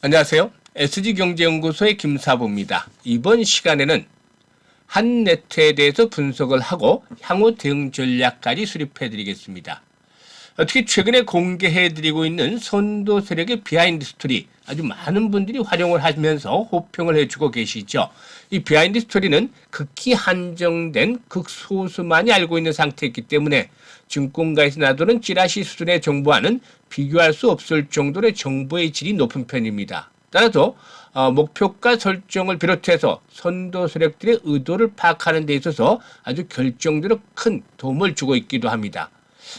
안녕하세요. SG경제연구소의 김사부입니다. 이번 시간에는 한네트에 대해서 분석을 하고 향후 대응 전략까지 수립해 드리겠습니다. 특히 최근에 공개해 드리고 있는 선도 세력의 비하인드 스토리 아주 많은 분들이 활용을 하면서 호평을 해주고 계시죠. 이 비하인드 스토리는 극히 한정된 극소수만이 알고 있는 상태이기 때문에 증권가에서 나도는 찌라시 수준의 정보와는 비교할 수 없을 정도의 정보의 질이 높은 편입니다. 따라서 어, 목표가 설정을 비롯해서 선도 세력들의 의도를 파악하는 데 있어서 아주 결정적으로 큰 도움을 주고 있기도 합니다.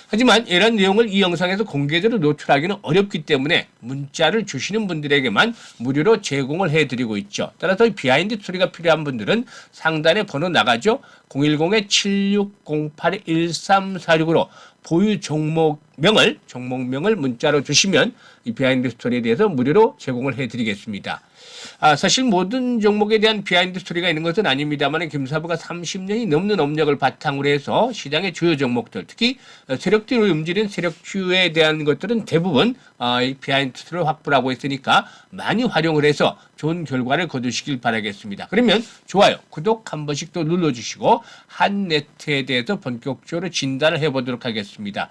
하지만 이런 내용을 이 영상에서 공개적으로 노출하기는 어렵기 때문에 문자를 주시는 분들에게만 무료로 제공을 해드리고 있죠. 따라서 이 비하인드 스토리가 필요한 분들은 상단에 번호 나가죠. 010-7608-1346으로 보유 종목명을 종목명을 문자로 주시면 이 비하인드 스토리에 대해서 무료로 제공을 해드리겠습니다. 아, 사실 모든 종목에 대한 비하인드 스토리가 있는 것은 아닙니다만 김사부가 30년이 넘는 업력을 바탕으로 해서 시장의 주요 종목들 특히 세력들을 움직이는 세력주에 대한 것들은 대부분 아, 이 비하인드 스토리를 확보하고 있으니까 많이 활용을 해서 좋은 결과를 거두시길 바라겠습니다. 그러면 좋아요, 구독 한 번씩 또 눌러주시고 한네트에 대해서 본격적으로 진단을 해보도록 하겠습니다.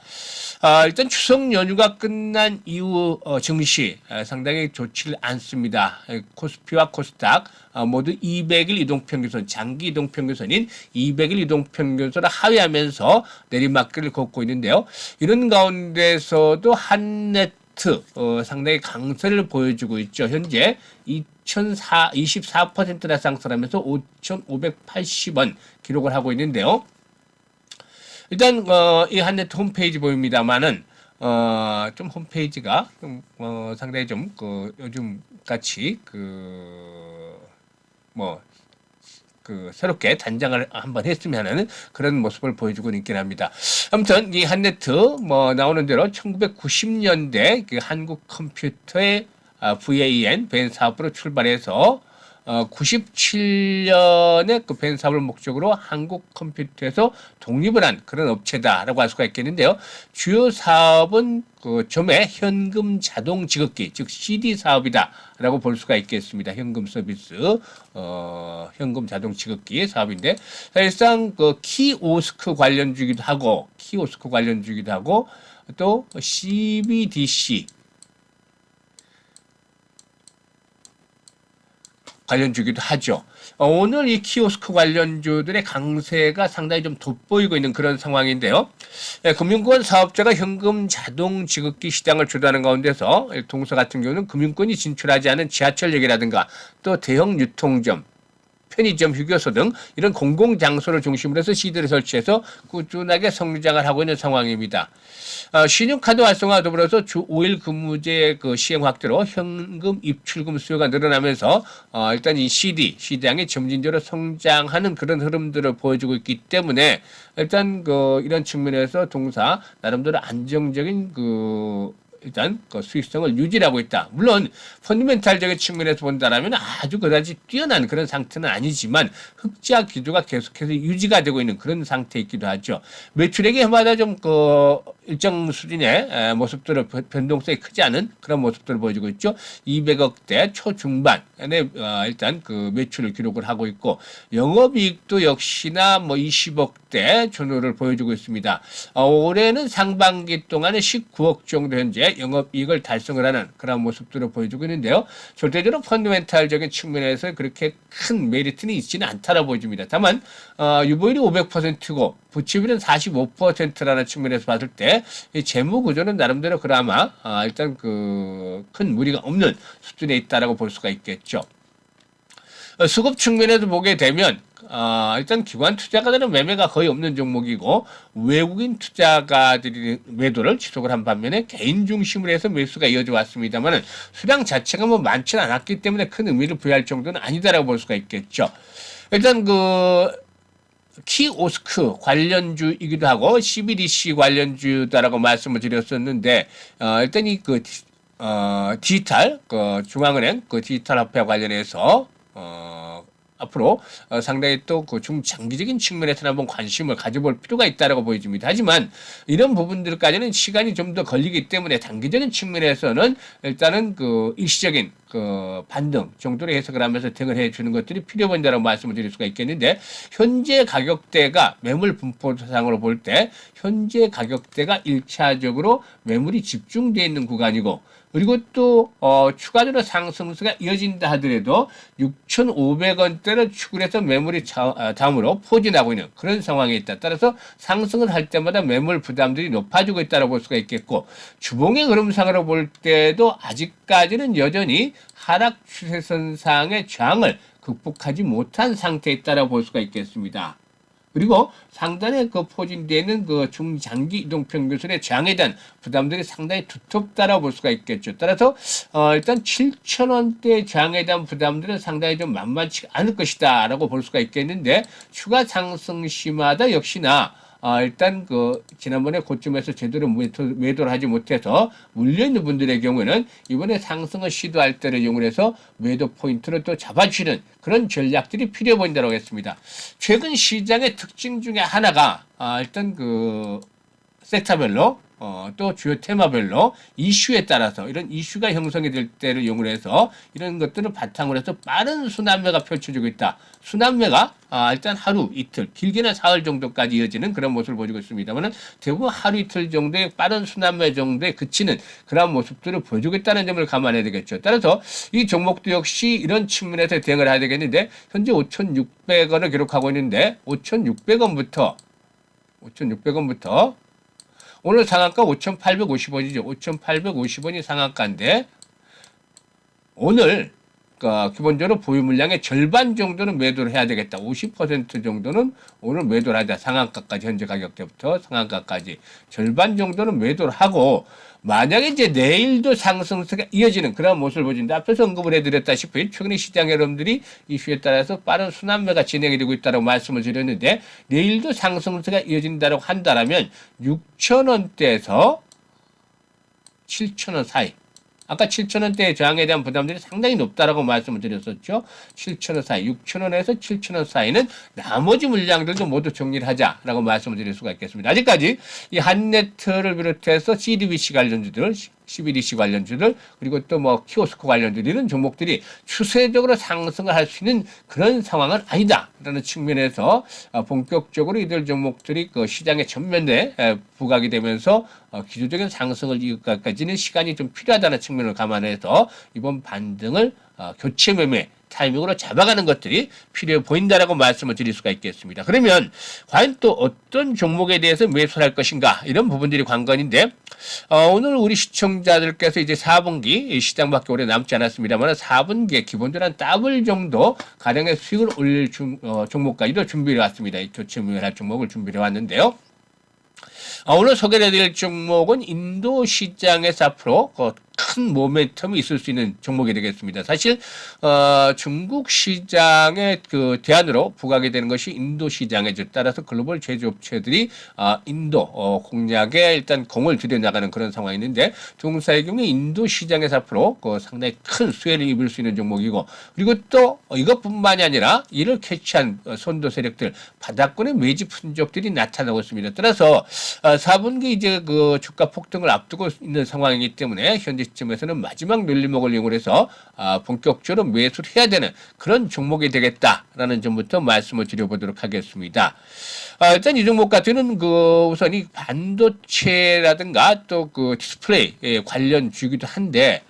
아, 일단 추석 연휴가 끝난 이후 어, 증시 아, 상당히 좋지 않습니다. 코스피와 코스닥 아, 모두 200일 이동평균선, 장기 이동평균선인 200일 이동평균선을 하회하면서 내리막길을 걷고 있는데요. 이런 가운데서도 한네트 어, 상당히 강세를 보여주고 있죠. 현재 2,004, 24%나 상승하면서 5,580원 기록을 하고 있는데요. 일단 어, 이 한네트 홈페이지 보입니다만은 어, 좀 홈페이지가 좀 어, 상당히 좀 그 요즘 같이 그 뭐 그 새롭게 단장을 한번 했으면 하는 그런 모습을 보여주고 있긴 합니다. 아무튼 이 한네트 뭐 나오는 대로 1990년대 그 한국 컴퓨터의 VAN 벤 사업으로 출발해서 어, 97년에 그 벤 사업을 목적으로 한국 컴퓨터에서 독립을 한 그런 업체다라고 할 수가 있겠는데요. 주요 사업은 그 점의 현금 자동 지급기, 즉 CD 사업이다라고 볼 수가 있겠습니다. 현금 서비스, 어, 현금 자동 지급기 사업인데 사실상 그 키오스크 관련주기도 하고 키오스크 관련주기도 하고 또 CBDC 관련주기도 하죠. 어, 오늘 이 키오스크 관련주들의 강세가 상당히 좀 돋보이고 있는 그런 상황인데요. 예, 금융권 사업자가 현금 자동 지급기 시장을 주도하는 가운데서 동서 같은 경우는 금융권이 진출하지 않은 지하철역이라든가 또 대형 유통점, 편의점, 휴게소 등 이런 공공 장소를 중심으로 해서 시드를 설치해서 꾸준하게 성장을 하고 있는 상황입니다. 어, 신용카드 활성화 더불어서 주 5일 근무제 그 시행 확대로 현금 입출금 수요가 늘어나면서 어, 일단 이 CD 시장이 점진적으로 성장하는 그런 흐름들을 보여주고 있기 때문에 일단 그 이런 측면에서 동사 나름대로 안정적인 그 일단 그 수익성을 유지하고 있다. 물론 펀드멘탈적인 측면에서 본다라면 아주 그다지 뛰어난 그런 상태는 아니지만 흑자 기조가 계속해서 유지가 되고 있는 그런 상태이기도 하죠. 매출액이 해마다 좀 그 일정 수준의 모습들을 변동성이 크지 않은 그런 모습들을 보여주고 있죠. 200억대 초중반에 어, 일단 그 매출을 기록을 하고 있고 영업이익도 역시나 뭐 20억대 전후를 보여주고 있습니다. 어, 올해는 상반기 동안에 19억 정도 현재 영업이익을 달성을 하는 그런 모습들을 보여주고 있는데요. 절대적으로 펀드멘탈적인 측면에서 그렇게 큰 메리트는 있지는 않다고 보여집니다. 다만 어, 유보율이 500%고 부채비율은 45%라는 측면에서 봤을 때 이 재무 구조는 나름대로 그나마 아, 일단 그 큰 무리가 없는 수준에 있다라고 볼 수가 있겠죠. 어, 수급 측면에서 보게 되면 어, 일단 기관 투자가들은 매매가 거의 없는 종목이고 외국인 투자가들이 매도를 지속을 한 반면에 개인 중심으로 해서 매수가 이어져 왔습니다만은 수량 자체가 뭐 많지는 않았기 때문에 큰 의미를 부여할 정도는 아니다라고 볼 수가 있겠죠. 일단 그 키오스크 관련주이기도 하고 CBDC 관련주다라고 말씀을 드렸었는데 어, 일단 이그 어, 디지털 그 중앙은행 그 디지털 화폐 관련해서 어, 앞으로 어, 상당히 또 그 중장기적인 측면에서 한번 관심을 가져볼 필요가 있다라고 보여집니다. 하지만 이런 부분들까지는 시간이 좀 더 걸리기 때문에 단기적인 측면에서는 일단은 그 일시적인 그 반등 정도로 해석을 하면서 대응을 해주는 것들이 필요 보인다라고 말씀을 드릴 수가 있겠는데 현재 가격대가 매물 분포 상으로 볼 때 현재 가격대가 일차적으로 매물이 집중되어 있는 구간이고 그리고 또 어, 추가적으로 상승세가 이어진다 하더라도 6,500원대를 추구해서 매물이 자, 아, 다음으로 포진하고 있는 그런 상황에 있다. 따라서 상승을 할 때마다 매물 부담들이 높아지고 있다고 볼 수가 있겠고 주봉의 흐름상으로 볼 때도 아직까지는 여전히 하락 추세선상의 저항을 극복하지 못한 상태에 있다고 볼 수가 있겠습니다. 그리고 상단에 그 포진되는 그 중장기 이동 평균선의 저항에 대한 부담들이 상당히 두텁다라고 볼 수가 있겠죠. 따라서 어 일단 7천 원대 저항에 대한 부담들은 상당히 좀 만만치 않을 것이다라고 볼 수가 있겠는데 추가 상승 시마다 역시나 아, 일단 그 지난번에 고점에서 제대로 매도, 매도를 하지 못해서 물려 있는 분들의 경우에는 이번에 상승을 시도할 때를 이용을 해서 매도 포인트를 또 잡아주는 그런 전략들이 필요해 보인다고 했습니다. 최근 시장의 특징 중에 하나가 아, 일단 그 섹터별로 어, 또 주요 테마별로 이슈에 따라서 이런 이슈가 형성이 될 때를 이용을 해서 이런 것들을 바탕으로 해서 빠른 순환매가 펼쳐지고 있다. 순환매가 아, 일단 하루, 이틀, 길게는 사흘 정도까지 이어지는 그런 모습을 보여주고 있습니다만은 대부분 하루, 이틀 정도의 빠른 순환매 정도에 그치는 그런 모습들을 보여주고 있다는 점을 감안해야 되겠죠. 따라서 이 종목도 역시 이런 측면에서 대응을 해야 되겠는데 현재 5,600원을 기록하고 있는데 5,600원부터 5,600원부터 오늘 상한가 5,850원이죠. 5,850원이 상한가인데 오늘 그러니까 기본적으로 보유 물량의 절반 정도는 매도를 해야 되겠다. 50% 정도는 오늘 매도를 하자. 상한가까지 현재 가격대부터 상한가까지 절반 정도는 매도를 하고 만약에 이제 내일도 상승세가 이어지는 그런 모습을 보여준다. 앞에서 언급을 해드렸다시피 최근에 시장 여러분들이 이슈에 따라서 빠른 순환매가 진행이 되고 있다고 말씀을 드렸는데 내일도 상승세가 이어진다고 한다라면 6천 원대에서 7천 원 사이 아까 7천원대의 저항에 대한 부담들이 상당히 높다라고 말씀을 드렸었죠. 7천원 사이, 6천원에서 7천원 사이는 나머지 물량들도 모두 정리를 하자라고 말씀을 드릴 수가 있겠습니다. 아직까지 이 한네트를 비롯해서 CDBC 관련주들, CBDC 관련주들 그리고 또 뭐 키오스코 관련주들 이런 종목들이 추세적으로 상승을 할 수 있는 그런 상황은 아니다라는 측면에서 어, 본격적으로 이들 종목들이 그 시장의 전면에 부각이 되면서 어, 기조적인 상승을 이끌까지는 시간이 좀 필요하다는 측면을 감안해서 이번 반등을 어, 교체 매매 타이밍으로 잡아가는 것들이 필요해 보인다라고 말씀을 드릴 수가 있겠습니다. 그러면 과연 또 어떤 종목에 대해서 매수를 할 것인가 이런 부분들이 관건인데 어, 오늘 우리 시청자들께서 이제 4분기 시장밖에 오래 남지 않았습니다만 4분기에 기본적으로 한 더블 정도 가량의 수익을 올릴 중, 어, 종목까지도 준비해 왔습니다. 이 교체 매매할 종목을 준비해 왔는데요. 어, 오늘 소개해드릴 종목은 인도 시장에서 앞으로 그 큰 모멘텀이 있을 수 있는 종목이 되겠습니다. 사실 어, 중국 시장의 그 대안으로 부각이 되는 것이 인도 시장이죠. 따라서 글로벌 제조업체들이 어, 인도 어, 공략에 일단 공을 들여 나가는 그런 상황이 있는데 중사의 경우 인도 시장에서 앞으로 그 상당히 큰 수혜를 입을 수 있는 종목이고 그리고 또 이것뿐만이 아니라 이를 캐치한 어, 선도 세력들 바닥권의 매집 흔적들이 나타나고 있습니다. 따라서 어, 4분기 이제 그 주가 폭등을 앞두고 있는 상황이기 때문에 현재 시점에서는 마지막 눌림목을 이용해서 아, 본격적으로 매수를 해야 되는 그런 종목이 되겠다라는 점부터 말씀을 드려보도록 하겠습니다. 아, 일단 이 종목 같은 그 우선 이 반도체라든가 또 그 디스플레이 관련 주기도 한데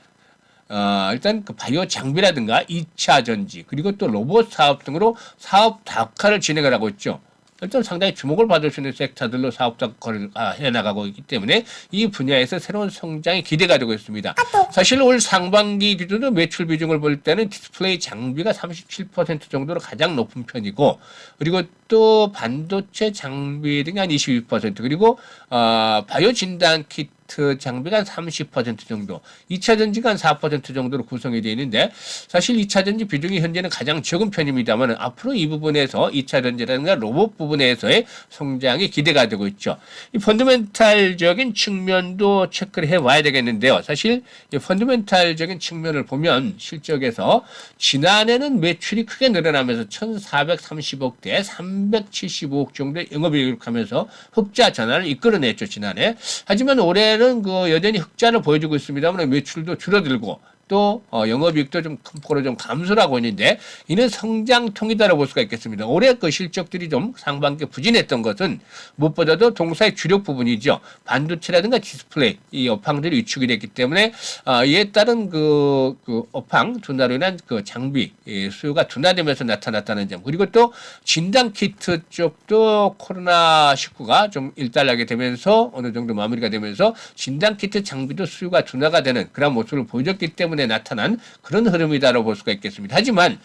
어, 일단 그 바이오 장비라든가 2차 전지 그리고 또 로봇 사업 등으로 사업 다각화를 진행을 하고 있죠. 일단 상당히 주목을 받을 수 있는 섹터들로 사업 작업을 아, 해나가고 있기 때문에 이 분야에서 새로운 성장이 기대가 되고 있습니다. 사실 올 상반기 기준으로 매출 비중을 볼 때는 디스플레이 장비가 37% 정도로 가장 높은 편이고 그리고 또 반도체 장비 등이 한 22% 그리고 어, 바이오 진단 키트 키트 장비가 한 30% 정도, 2차 전지가 한 4% 정도로 구성이 되어 있는데 사실 2차 전지 비중이 현재는 가장 적은 편입니다만 앞으로 이 부분에서 2차 전지라든가 로봇 부분에서의 성장이 기대가 되고 있죠. 이 펀더멘탈적인 측면도 체크를 해 와야 되겠는데요. 사실 이 펀더멘탈적인 측면을 보면 실적에서 지난해는 매출이 크게 늘어나면서 1,430억 대 375억 정도의 영업이익을 기록하면서 흑자 전환을 이끌어냈죠 지난해. 하지만 올해 는 그 여전히 흑자를 보여주고 있습니다만 매출도 줄어들고 또 어, 영업이익도 좀 큰 폭으로 좀 감소를 하고 있는데 이는 성장통이다라고 볼 수가 있겠습니다. 올해 그 실적들이 좀 상반기 부진했던 것은 무엇보다도 동사의 주력 부분이죠. 반도체라든가 디스플레이 이 업황들이 위축이 됐기 때문에 아, 이에 따른 그, 그 업황 둔화로 인한 그 장비 예, 수요가 둔화되면서 나타났다는 점 그리고 또 진단 키트 쪽도 코로나 19가 좀 일단하게 되면서 어느 정도 마무리가 되면서 진단 키트 장비도 수요가 둔화가 되는 그런 모습을 보여줬기 때문에 나타난 그런 흐름이다라고 볼 수가 있겠습니다. 하지만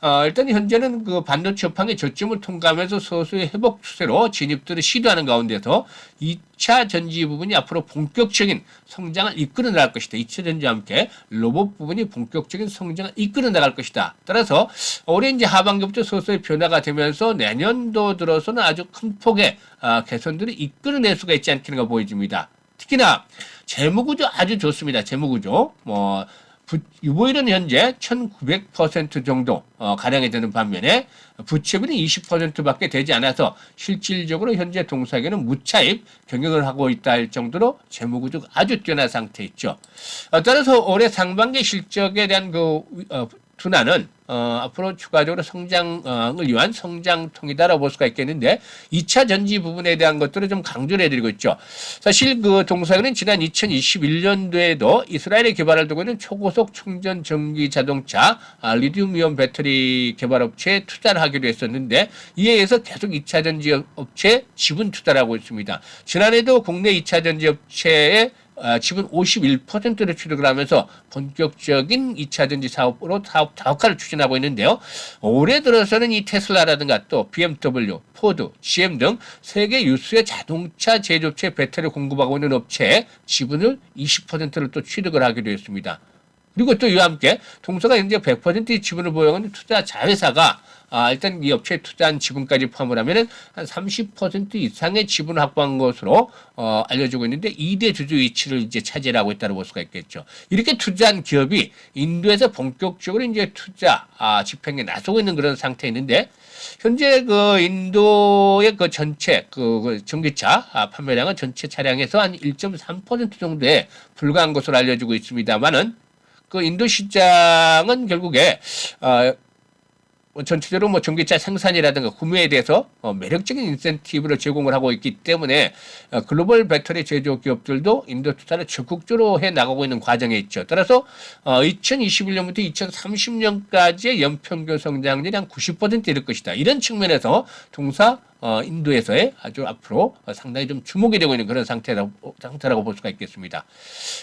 어, 일단 현재는 그 반도체 업황의 저점을 통과하면서 서서히 회복 추세로 진입들을 시도하는 가운데서 2차 전지 부분이 앞으로 본격적인 성장을 이끌어 나갈 것이다. 2차 전지와 함께 로봇 부분이 본격적인 성장을 이끌어 나갈 것이다. 따라서 올해 이제 하반기부터 서서히 변화가 되면서 내년도 들어서는 아주 큰 폭의 아, 개선들을 이끌어낼 수가 있지 않겠는가 보여집니다. 특히나 재무구조 아주 좋습니다. 재무구조 뭐 부, 유보율은 현재 1900% 정도 어, 가량이 되는 반면에 부채비는 20%밖에 되지 않아서 실질적으로 현재 동사에게는 무차입 경영을 하고 있다 할 정도로 재무구조가 아주 뛰어난 상태에 있죠. 어, 따라서 올해 상반기 실적에 대한 그 어, 둔화는 어, 앞으로 추가적으로 성장을 위한 성장통이다라고 볼 수가 있겠는데 2차 전지 부분에 대한 것들을 좀 강조를 해드리고 있죠. 사실 그 동사는 지난 2021년도에도 이스라엘에 개발을 두고 있는 초고속 충전 전기 자동차 아, 리튬이온 배터리 개발 업체에 투자를 하기로 했었는데 이에 의해서 계속 2차 전지 업체 지분 투자를 하고 있습니다. 지난해도 국내 2차 전지 업체에 아, 지분 51%를 취득을 하면서 본격적인 2차 전지 사업으로 사업 다각화를 추진하고 있는데요. 올해 들어서는 이 테슬라라든가 또 BMW, 포드, GM 등 세계 유수의 자동차 제조체 배터리를 공급하고 있는 업체에 지분을 20%를 또 취득을 하기로 했습니다. 그리고 또 이와 함께 동서가 현재 100%의 지분을 보유하는 투자 자회사가 아, 일단 이 업체에 투자한 지분까지 포함을 하면은 한 30% 이상의 지분을 확보한 것으로 어, 알려지고 있는데 2대 주주 위치를 이제 차지하고 있다고 볼 수가 있겠죠. 이렇게 투자한 기업이 인도에서 본격적으로 이제 투자 아, 집행에 나서고 있는 그런 상태에 있는데 현재 그 인도의 그 전체 그, 그 전기차 아, 판매량은 전체 차량에서 한 1.3% 정도에 불과한 것으로 알려지고 있습니다만은 그 인도 시장은 결국에 어, 뭐 전체적으로 뭐 전기차 생산이라든가 구매에 대해서 어, 매력적인 인센티브를 제공을 하고 있기 때문에 어, 글로벌 배터리 제조 기업들도 인도 투자를 적극적으로 해 나가고 있는 과정에 있죠. 따라서 어, 2021년부터 2030년까지의 연평균 성장률이 한 90% 이를 것이다. 이런 측면에서 동사 어, 인도에서의 아주 앞으로 상당히 좀 주목이 되고 있는 그런 상태라고, 상태라고 볼 수가 있겠습니다.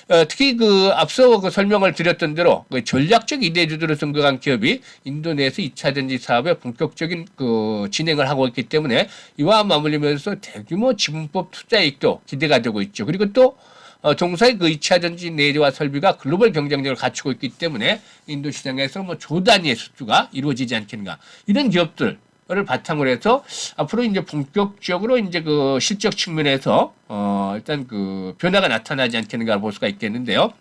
어, 특히 그 앞서 그 설명을 드렸던 대로 그 전략적 이대주주로 선거한 기업이 인도 내에서 2차 전지 사업에 본격적인 그 진행을 하고 있기 때문에 이와 맞물리면서 대규모 지분법 투자 이익도 기대가 되고 있죠. 그리고 또 어, 동사의 그 2차 전지 내재화 설비가 글로벌 경쟁력을 갖추고 있기 때문에 인도 시장에서 뭐 조단위의 수주가 이루어지지 않겠는가. 이런 기업들 을 바탕으로 해서 앞으로 이제 본격적으로 이제 그 실적 측면에서 어 일단 그 변화가 나타나지 않겠는가 볼 수가 있겠는데요.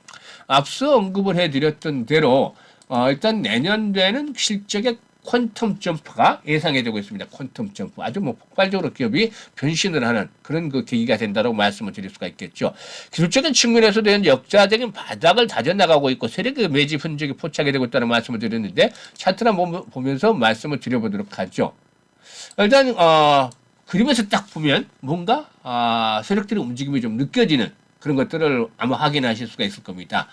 앞서 언급을 해드렸던 대로 어 일단 내년도에는 실적의 퀀텀 점프가 예상이 되고 있습니다. 퀀텀 점프. 아주 뭐 폭발적으로 기업이 변신을 하는 그런 그 계기가 된다고 말씀을 드릴 수가 있겠죠. 기술적인 측면에서도 현재 역사적인 바닥을 다져나가고 있고 세력의 매집 흔적이 포착이 되고 있다는 말씀을 드렸는데 차트나 보면서 말씀을 드려보도록 하죠. 일단 어, 그림에서 딱 보면 뭔가 아, 세력들의 움직임이 좀 느껴지는 그런 것들을 아마 확인하실 수가 있을 겁니다.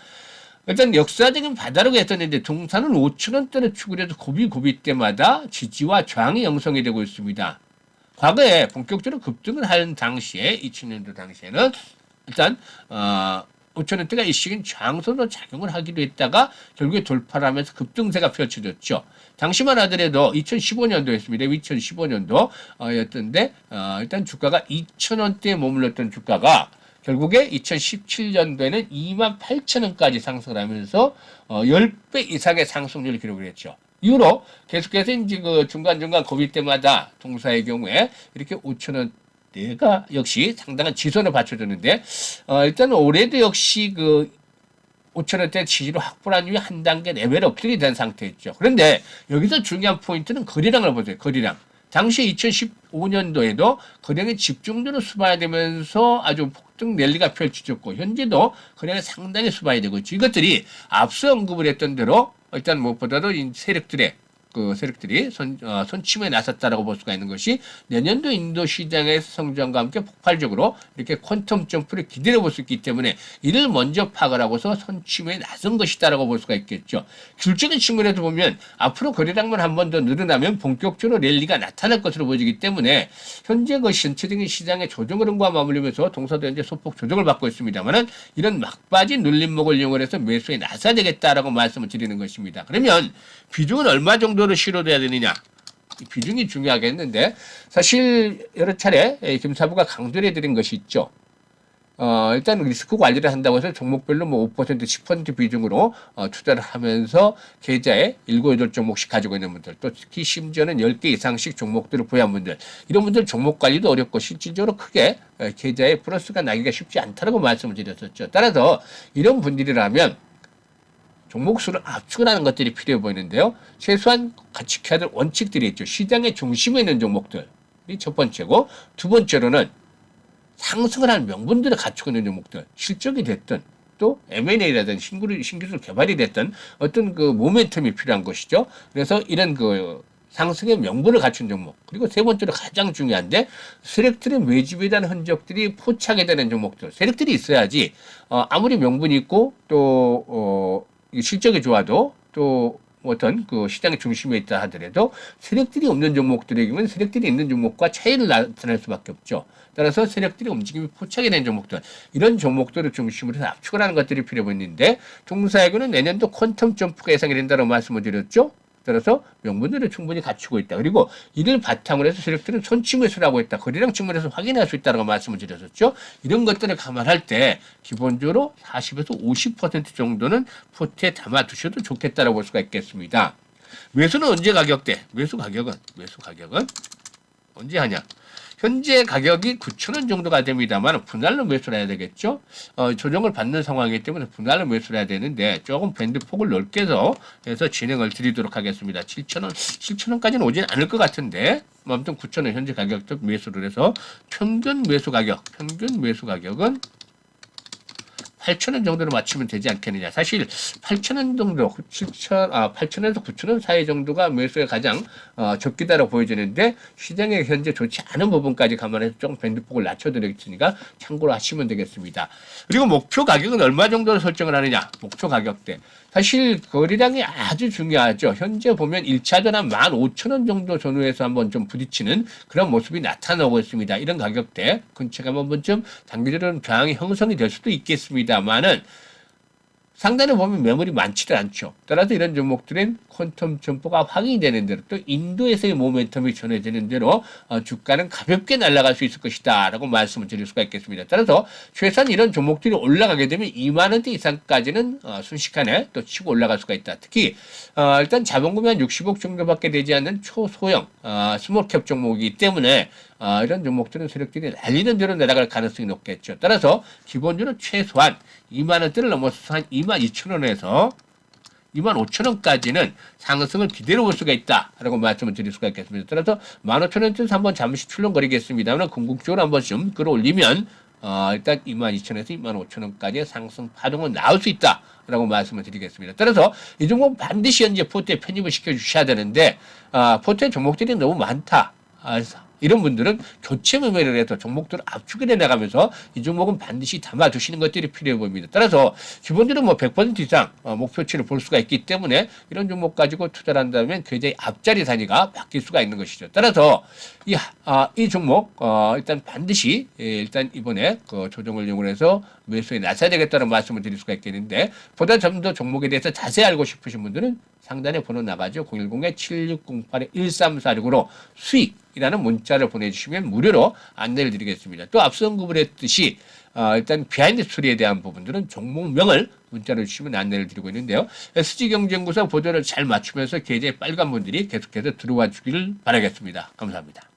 일단 역사적인 바다라고 했었는데 동사는 5천 원대를 추구해서 고비 고비 때마다 지지와 저항이 형성이 되고 있습니다. 과거에 본격적으로 급등을 하는 당시에 2000년도 당시에는 일단 어 5천 원대가 일시적인 저항선으로 작용을 하기도 했다가 결국에 돌파를 하면서 급등세가 펼쳐졌죠. 당시만 하더라도 2015년도였습니다. 2015년도였던데 어, 일단 주가가 2천 원대에 머물렀던 주가가 결국에 2017년도에는 2만 8천 원까지 상승을 하면서 어, 10배 이상의 상승률을 기록을 했죠. 이후로 계속해서 이제 그 중간중간 고비 때마다 동사의 경우에 이렇게 5천 원 내가 역시 상당한 지선을 받쳐줬는데 어, 일단 올해도 역시 그 5천원대 지지를 확보한 이후에 한 단계 레벨 업들이 된 상태였죠. 그런데 여기서 중요한 포인트는 거래량을 보세요. 거래량. 당시 2015년도에도 거래량이 집중적으로 수반되면서 아주 폭 등 랠리가 펼쳐졌고 현재도 거래량이 상당히 수반이 되고 있죠. 이것들이 앞서 언급을 했던 대로 일단 무엇보다도 이 세력들의 그 세력들이 손, 어, 손침에 나섰다라고 볼 수가 있는 것이 내년도 인도 시장의 성장과 함께 폭발적으로 이렇게 퀀텀 점프를 기대해 볼 수 있기 때문에 이를 먼저 파악을 하고서 손침에 나선 것이다라고 볼 수가 있겠죠. 실적인 측면에서 보면 앞으로 거래량만 한 번 더 늘어나면 본격적으로 랠리가 나타날 것으로 보이기 때문에 현재 그 전체적인 시장의 조정 흐름과 맞물리면서 동사도 현재 소폭 조정을 받고 있습니다만은 이런 막바지 눌림목을 이용해서 매수에 나서야 되겠다라고 말씀을 드리는 것입니다. 그러면 비중은 얼마 정도 로 실어둬야 되느냐? 이 비중이 중요하겠는데 사실 여러 차례 이 김사부가 강조를 해드린 것이 있죠. 어, 일단 리스크 관리를 한다고 해서 종목별로 뭐 5%, 10% 비중으로 어, 투자를 하면서 계좌에 7, 8종목씩 가지고 있는 분들, 또 특히 심지어는 10개 이상씩 종목들을 보유한 분들, 이런 분들 종목 관리도 어렵고 실질적으로 크게 어, 계좌에 플러스가 나기가 쉽지 않다라고 말씀을 드렸었죠. 따라서 이런 분들이라면 종목 수를 압축하는 것들이 필요해 보이는데요. 최소한 지켜야 될 원칙들이 있죠. 시장의 중심에 있는 종목들이 첫 번째고 두 번째로는 상승을 하는 명분들을 갖추고 있는 종목들, 실적이 됐든 또 M&A라든 신기술, 신기술 개발이 됐든 어떤 그 모멘텀이 필요한 것이죠. 그래서 이런 그 상승의 명분을 갖춘 종목. 그리고 세 번째로 가장 중요한데 세력들의 매집에 대한 흔적들이 포착이 되는 종목들. 세력들이 있어야지 어, 아무리 명분이 있고 또 어, 이 실적이 좋아도 또 어떤 그 시장의 중심에 있다 하더라도 세력들이 없는 종목들에게는 세력들이 있는 종목과 차이를 나타낼 수밖에 없죠. 따라서 세력들이 움직임이 포착이 된 종목들 이런 종목들을 중심으로 해서 압축을 하는 것들이 필요해 보이는데 종사에게는 내년도 퀀텀 점프가 예상이 된다고 말씀을 드렸죠. 따라서 명분들을 충분히 갖추고 있다. 그리고 이를 바탕으로 해서 세력들은 손침을 하고 있다. 거래량 측면에서 확인할 수 있다고 말씀을 드렸었죠. 이런 것들을 감안할 때 기본적으로 40에서 50% 정도는 포트에 담아 두셔도 좋겠다라고 볼 수가 있겠습니다. 매수는 언제 가격대? 매수 가격은 매수 가격은 언제 하냐? 현재 가격이 9,000원 정도가 됩니다만 분할로 매수를 해야 되겠죠. 어, 조정을 받는 상황이기 때문에 분할로 매수를 해야 되는데 조금 밴드 폭을 넓게 해서 해서 진행을 드리도록 하겠습니다. 7,000원, 7,000원까지는 오진 않을 것 같은데 뭐 아무튼 9,000원 현재 가격도 매수를 해서 평균 매수 가격, 평균 매수 가격은 8,000원 정도로 맞추면 되지 않겠느냐. 사실 8,000원 정도, 7,000, 아, 8,000원에서 9,000원 사이 정도가 매수에 가장 어, 적기다라고 보여지는데 시장에 현재 좋지 않은 부분까지 감안해서 좀 밴드폭을 낮춰드렸으니까 참고로 하시면 되겠습니다. 그리고 목표 가격은 얼마 정도로 설정을 하느냐. 목표 가격대. 사실 거래량이 아주 중요하죠. 현재 보면 1차전 한 15,000원 정도 전후에서 한번 좀 부딪히는 그런 모습이 나타나고 있습니다. 이런 가격대 근처가 한 번쯤 단기적으로는 저항이 형성이 될 수도 있겠습니다만은 상단에 보면 매물이 많지도 않죠. 따라서 이런 종목들은 퀀텀 점포가 확인이 되는 대로 또 인도에서의 모멘텀이 전해지는 대로 어, 주가는 가볍게 날아갈 수 있을 것이다 라고 말씀을 드릴 수가 있겠습니다. 따라서 최소한 이런 종목들이 올라가게 되면 2만 원대 이상까지는 어, 순식간에 또 치고 올라갈 수가 있다. 특히 어, 일단 자본금이 한 60억 정도밖에 되지 않는 초소형 어, 스몰캡 종목이기 때문에 어, 이런 종목들은 세력들이 날리는 대로 내려갈 가능성이 높겠죠. 따라서 기본적으로 최소한 2만 원대를 넘어서 한 2만 2천 원에서 2만 5천 원까지는 상승을 기대해 볼 수가 있다라고 말씀을 드릴 수가 있겠습니다. 따라서 1만 5천 원대에서 한번 잠시 출렁거리겠습니다만 궁극적으로 한번 좀 끌어올리면 어, 일단 2만 2천 원에서 2만 5천 원까지의 상승 파동은 나올 수 있다라고 말씀을 드리겠습니다. 따라서 이 종목 반드시 현재 포트에 편입을 시켜 주셔야 되는데 어, 포트에 종목들이 너무 많다. 아, 이런 분들은 교체 매매를 해서 종목들을 압축해 나가면서 이 종목은 반드시 담아두시는 것들이 필요해 보입니다. 따라서 기본적으로 뭐 100% 이상 어, 목표치를 볼 수가 있기 때문에 이런 종목 가지고 투자를 한다면 굉장히 앞자리 단위가 바뀔 수가 있는 것이죠. 따라서 이, 아, 이 종목 어, 일단 반드시 예, 일단 이번에 그 조정을 이용해서 매수에 나서야 되겠다는 말씀을 드릴 수가 있겠는데 보다 좀 더 종목에 대해서 자세히 알고 싶으신 분들은 상단에 번호 나가죠. 010-7608-1346으로 수익이라는 문자를 보내주시면 무료로 안내를 드리겠습니다. 또 앞서 언급을 했듯이 어, 일단 비하인드 스토리에 대한 부분들은 종목명을 문자로 주시면 안내를 드리고 있는데요. SG경쟁구사 보도를 잘 맞추면서 계좌에 빨간 분들이 계속해서 들어와 주기를 바라겠습니다. 감사합니다.